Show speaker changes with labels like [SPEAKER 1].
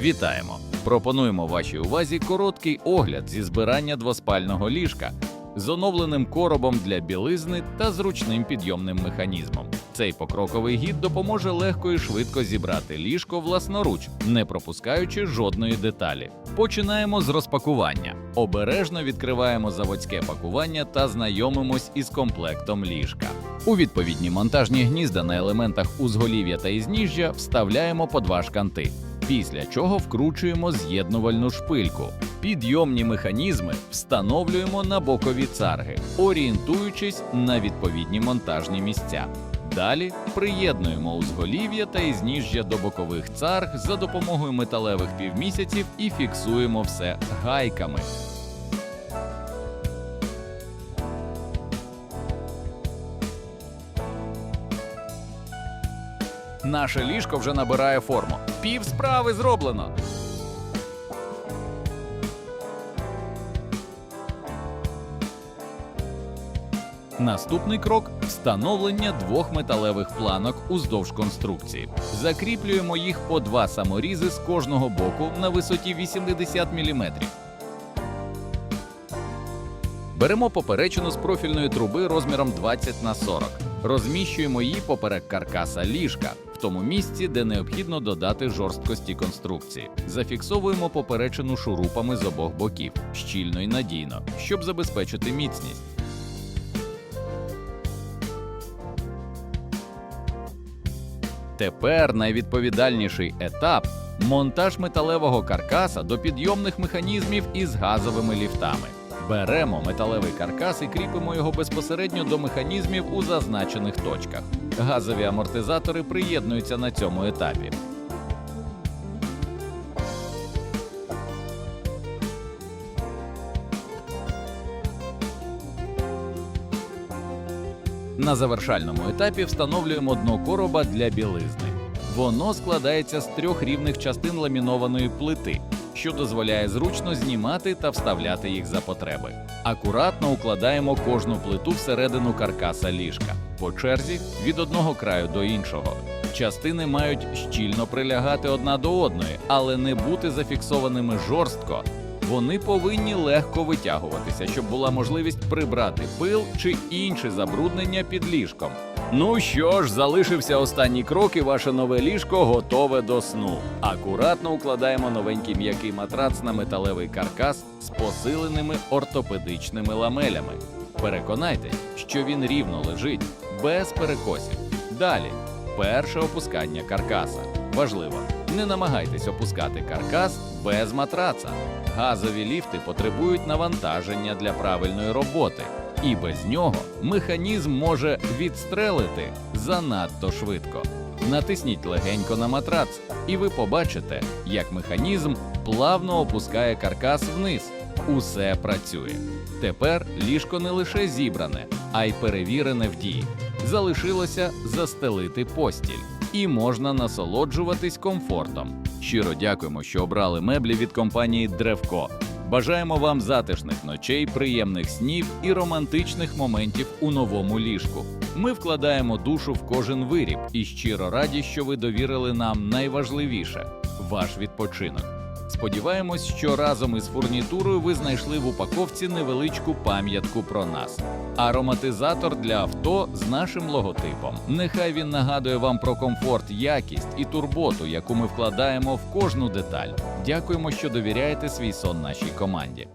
[SPEAKER 1] Вітаємо! Пропонуємо вашій увазі короткий огляд зі збирання двоспального ліжка з оновленим коробом для білизни та зручним підйомним механізмом. Цей покроковий гід допоможе легко і швидко зібрати ліжко власноруч, не пропускаючи жодної деталі. Починаємо з розпакування. Обережно відкриваємо заводське пакування та знайомимось із комплектом ліжка. У відповідні монтажні гнізда на елементах узголів'я та ізніжжя вставляємо по два шканти. Після чого вкручуємо з'єднувальну шпильку. Підйомні механізми встановлюємо на бокові царги, орієнтуючись на відповідні монтажні місця. Далі приєднуємо узголів'я та ізніжжя до бокових царг за допомогою металевих півмісяців і фіксуємо все гайками. Наше ліжко вже набирає форму. Пів справи зроблено. Наступний крок встановлення двох металевих планок уздовж конструкції. Закріплюємо їх по два саморізи з кожного боку на висоті 80 мм. Беремо поперечину з профільної труби розміром 20 на 40. Розміщуємо її поперек каркаса ліжка в тому місці, де необхідно додати жорсткості конструкції. Зафіксовуємо поперечину шурупами з обох боків щільно і надійно, щоб забезпечити міцність. Тепер найвідповідальніший етап монтаж металевого каркаса до підйомних механізмів із газовими ліфтами. Беремо металевий каркас і кріпимо його безпосередньо до механізмів у зазначених точках. Газові амортизатори приєднуються на цьому етапі. На завершальному етапі встановлюємо дно короба для білизни. Воно складається з трьох рівних частин ламінованої плити, що дозволяє зручно знімати та вставляти їх за потреби. Акуратно укладаємо кожну плиту всередину каркаса ліжка по черзі від одного краю до іншого. Частини мають щільно прилягати одна до одної, але не бути зафіксованими жорстко. Вони повинні легко витягуватися, щоб була можливість прибрати пил чи інші забруднення під ліжком. Ну що ж, залишився останній крок, і ваше нове ліжко готове до сну. Акуратно укладаємо новенький м'який матрац на металевий каркас з посиленими ортопедичними ламелями. Переконайтесь, що він рівно лежить, без перекосів. Далі перше опускання каркаса. Важливо, не намагайтесь опускати каркас без матраца. Газові ліфти потребують навантаження для правильної роботи, і без нього механізм може відстрелити занадто швидко. Натисніть легенько на матрац, і ви побачите, як механізм плавно опускає каркас вниз. Усе працює. Тепер ліжко не лише зібране, а й перевірене в дії. Залишилося застелити постіль, і можна насолоджуватись комфортом. Щиро дякуємо, що обрали меблі від компанії Древко. Бажаємо вам затишних ночей, приємних снів і романтичних моментів у новому ліжку. Ми вкладаємо душу в кожен виріб і щиро раді, що ви довірили нам найважливіше ваш відпочинок. Сподіваємось, що разом із фурнітурою ви знайшли в упаковці невеличку пам'ятку про нас. Ароматизатор для авто з нашим логотипом. Нехай він нагадує вам про комфорт, якість і турботу, яку ми вкладаємо в кожну деталь. Дякуємо, що довіряєте свій сон нашій команді.